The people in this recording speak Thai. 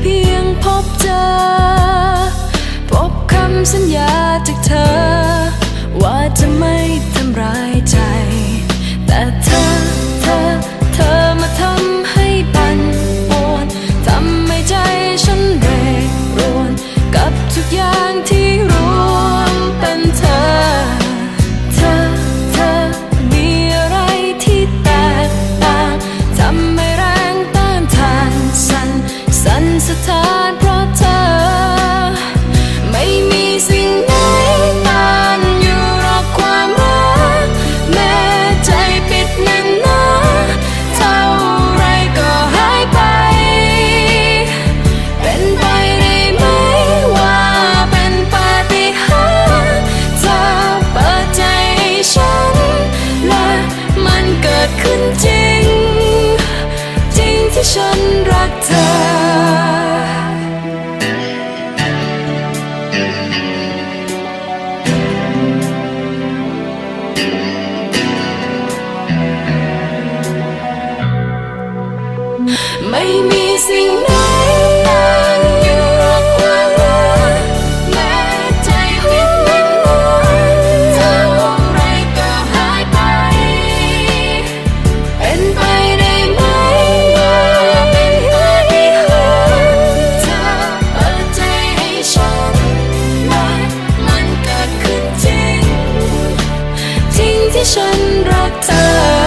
เพียงพบเจอ พบคำสัญญาจากเธอ ว่าจะไม่ สถานเพราะเธอ ไม่มีสิ่งไหนต้นอยู่รอกความรัก แม้ใจปิดแน่นหนาเท่าไรก็หายไป เป็นไปได้ไหมว่าเป็นปฏิหาริย์เปิดใจฉัน และมันเกิดขึ้นจริง จริงที่ฉันรักเธอ ไม่มีสิ่งใดแม้ใจติดอันตรายทุกอย่างไรก็หายไปเป็นไปได้ไหมว่าเป็นไปได้หากเธอเปิดใจให้ฉันแล้วมันเกิดขึ้นจริงจริงที่ฉันรักเธอ